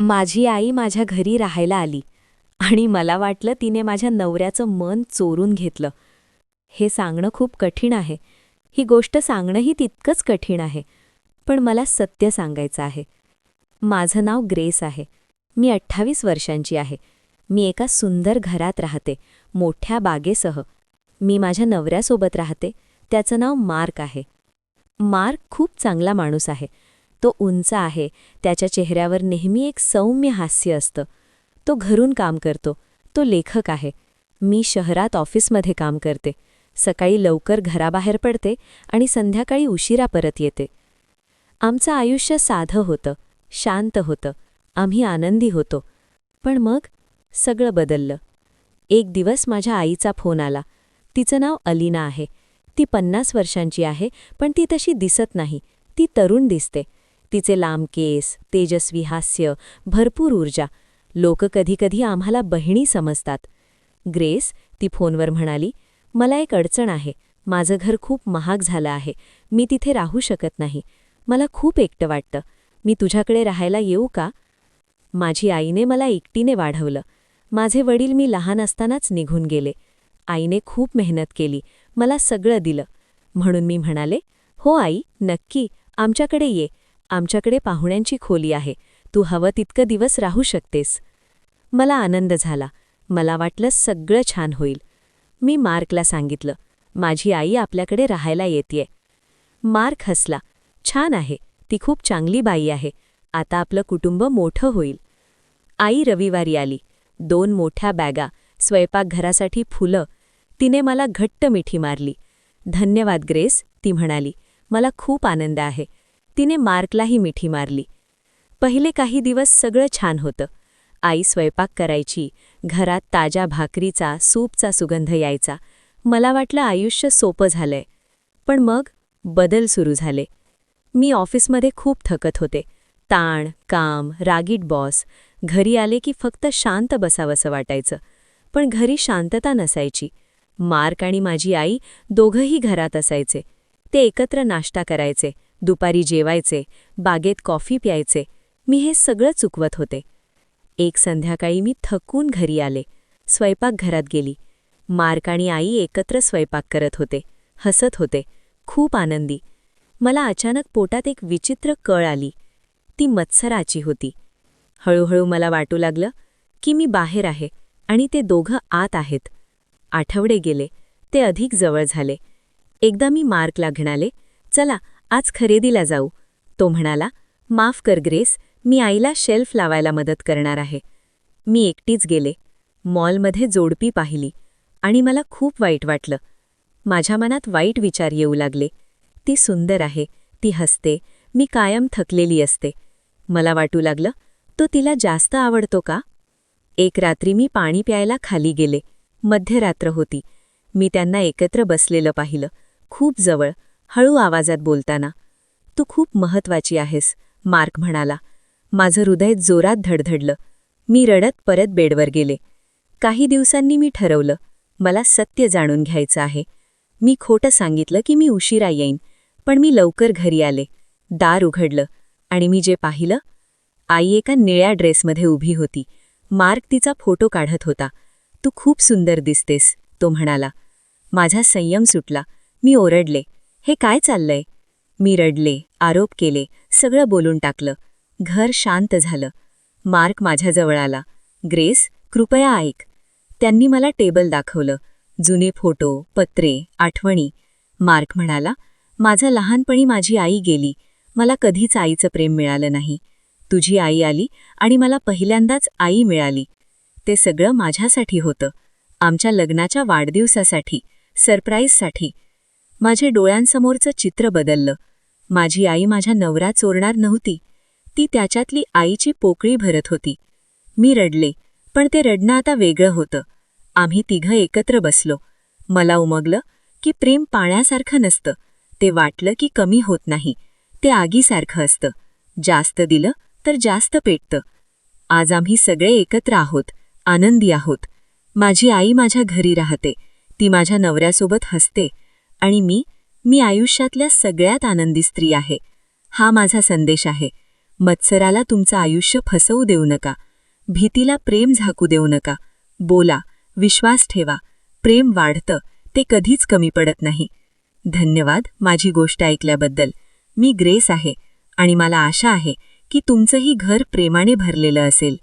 माझी आई माझ्या घरी राहायला आली आणि मला वाटलं तिने माझ्या नवऱ्याचं मन चोरून घेतलं. हे सांगणं खूप कठीण आहे. ही गोष्ट सांगणंही तितकंच कठीण आहे. पण मला सत्य सांगायचं आहे. माझं नाव ग्रेस आहे. मी अठ्ठावीस वर्षांची आहे. मी एका सुंदर घरात राहते मोठ्या बागेसह. मी माझ्या नवऱ्यासोबत राहते. त्याचं नाव मार्क आहे. मार्क खूप चांगला माणूस आहे. तो उंच आहे. त्याच्या चेहऱ्यावर नेहमी एक सौम्य हास्य असतं. तो घरून काम करतो. तो लेखक आहे. मी शहरात ऑफिसमध्ये काम करते. सकाळी लवकर घराबाहेर पडते आणि संध्याकाळी उशिरा परत येते. आमचं आयुष्य साधं होतं. शांत होतं. आम्ही आनंदी होतो. पण मग सगळं बदललं. एक दिवस माझ्या आईचा फोन आला. तिचं नाव अलीना आहे. ती पन्नास वर्षांची आहे पण ती तशी दिसत नाही. ती तरुण दिसते. तिचे लांब केस तेजस्वी हास्य भरपूर ऊर्जा. लोक कधीकधी आम्हाला बहिणी समजतात. ग्रेस ती फोनवर म्हणाली मला एक अडचण आहे. माझं घर खूप महाग झालं आहे. मी तिथे राहू शकत नाही. मला खूप एकटं वाटतं. मी तुझ्याकडे राहायला येऊ का? माझी आईने मला एकटीने वाढवलं. माझे वडील मी लहान असतानाच निघून गेले. आईने खूप मेहनत केली. मला सगळं दिलं. म्हणून मी म्हणाले हो आई नक्की. आमच्याकडे ये. आमच्याकडे पाहुण्यांची खोली आहे. तू हवं तितकं दिवस राहू शकतेस. मला आनंद झाला. मला वाटलं सगळं छान होईल. मी मार्कला सांगितलं माझी आई आपल्याकडे राहायला येतेय. मार्क हसला. छान आहे. ती खूप चांगली बाई आहे. आता आपलं कुटुंब मोठं होईल. आई रविवारी आली. दोन मोठ्या बॅगा स्वयंपाकघरासाठी फुलं. तिने मला घट्ट मिठी मारली. धन्यवाद ग्रेस ती म्हणाली. मला खूप आनंद आहे. तिने मार्कलाही मिठी मारली. पहिले काही दिवस सगळं छान होतं. आई स्वयंपाक करायची घरात ताज्या भाकरीचा सूपचा सुगंध यायचा. मला वाटलं आयुष्य सोपं झालंय. पण मग बदल सुरू झाले. मी ऑफिसमध्ये खूप थकत होते. ताण काम रागीट बॉस. घरी आले की फक्त शांत बसावंसं वाटायचं. पण घरी शांतता नसायची. मार्क आणि माझी आई दोघंही घरात असायचे. ते एकत्र नाश्ता करायचे. दुपारी जेवायचे बागेत कॉफी प्यायचे मी हे सगळं चुकवत होते. एक संध्याकाळी मी थकून घरी आले. स्वयंपाकघरात गेली. मार्क आणि आई एकत्र स्वयंपाक करत होते. हसत होते. खूप आनंदी. मला अचानक पोटात एक विचित्र कळ आली. ती मत्सराची होती. हळूहळू मला वाटू लागलं की मी बाहेर आहे आणि ते दोघं आत आहेत. आठवडे गेले. ते अधिक जवळ झाले. एकदा मी मार्कला घणाले चला आज खरेदीला जाऊ. तो म्हणाला माफ कर ग्रेस मी आईला शेल्फ लावायला मदत करणार आहे. मी एकटीच गेले. मॉलमध्ये जोडपी पाहिली आणि मला खूप वाईट वाटलं. माझ्या मनात वाईट विचार येऊ लागले. ती सुंदर आहे ती हसते मी कायम थकलेली असते. मला वाटू लागलं तो तिला जास्त आवडतो का? एक रात्री मी पाणी प्यायला खाली गेले. मध्यरात्र होती. मी त्यांना एकत्र बसलेलं पाहिलं. खूप जवळ. हळू आवाजात बोलताना तू खूप महत्वाची आहेस मार्क म्हणाला. माझं हृदय जोरात धडधडलं. मी रडत परत बेडवर गेले. काही दिवसांनी मी ठरवलं मला सत्य जाणून घ्यायचं आहे. मी खोटं सांगितलं की मी उशिरा येईन पण मी लवकर घरी आले. दार उघडलं आणि मी जे पाहिलं आई एका निळ्या ड्रेसमध्ये उभी होती. मार्क तिचा फोटो काढत होता. तू खूप सुंदर दिसतेस तो म्हणाला. माझा संयम सुटला. मी ओरडले. हे काय चाललंय? मी रडले आरोप केले सगळं बोलून टाकलं. घर शांत झालं. मार्क माझ्याजवळ आला. ग्रेस कृपया ऐक. त्यांनी मला टेबल दाखवलं. जुने फोटो पत्रे आठवणी. मार्क म्हणाला माझं लहानपणी माझी आई गेली. मला कधीच आईचं प्रेम मिळालं नाही. तुझी आई आली आणि मला पहिल्यांदाच आई मिळाली. ते सगळं माझ्यासाठी होतं. आमच्या लग्नाच्या वाढदिवसासाठी सरप्राईजसाठी. माझ्या डोळ्यांसमोरचं चित्र बदललं. माझी आई माझ्या नवरा चोरणार नव्हती. ती त्याच्यातली आईची पोकळी भरत होती. मी रडले पण ते रडणं आता वेगळं होतं. आम्ही तिघं एकत्र बसलो. मला उमगलं की प्रेम पाण्यासारखं नसतं. ते वाटलं की कमी होत नाही. ते आगीसारखं असतं. जास्त दिलं तर जास्त पेटतं. आज आम्ही सगळे एकत्र आहोत. आनंदी आहोत. माझी आई माझ्या घरी राहते. ती माझ्या नवऱ्यासोबत हसते. आणि मी मी आयुष्यातल्या सगळ्यात आनंदी स्त्री आहे. हा माझा संदेश आहे. मत्सराला तुमचं आयुष्य फसवू देऊ नका. भीतीला प्रेम झाकू देऊ नका. बोला विश्वास ठेवा. प्रेम वाढतं ते कधीच कमी पडत नाही. धन्यवाद माझी गोष्ट ऐकल्याबद्दल. मी ग्रेस आहे आणि मला आशा आहे की तुमचंही घर प्रेमाने भरलेलं असेल.